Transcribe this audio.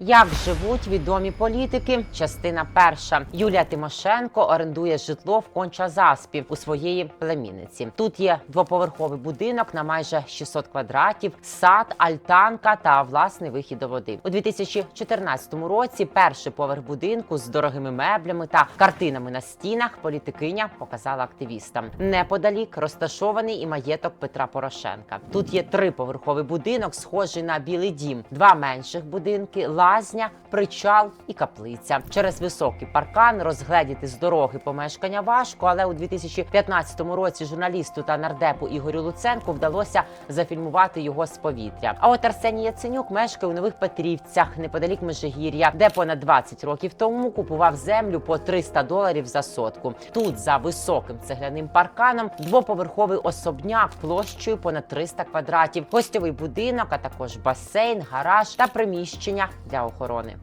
Як живуть відомі політики? Частина перша. Юлія Тимошенко орендує житло в Конча-Заспі у своєї племінниці. Тут є двоповерховий будинок на майже 600 квадратів, сад, альтанка та власний вихід до води. У 2014 році перший поверх будинку з дорогими меблями та картинами на стінах політикиня показала активістам. Неподалік розташований і маєток Петра Порошенка. Тут є триповерховий будинок, схожий на білий дім, два менших будинки, лазня, причал і каплиця. Через високий паркан розгледіти з дороги помешкання важко, але у 2015 році журналісту та нардепу Ігорю Луценку вдалося зафільмувати його з повітря. А от Арсеній Яценюк мешкає у нових Петрівцях неподалік Межигір'я, де понад 20 років тому купував землю по 300 доларів за сотку. Тут за високим цегляним парканом двоповерховий особняк площею понад 300 квадратів, гостьовий будинок, а також басейн, гараж та приміщення для охорони.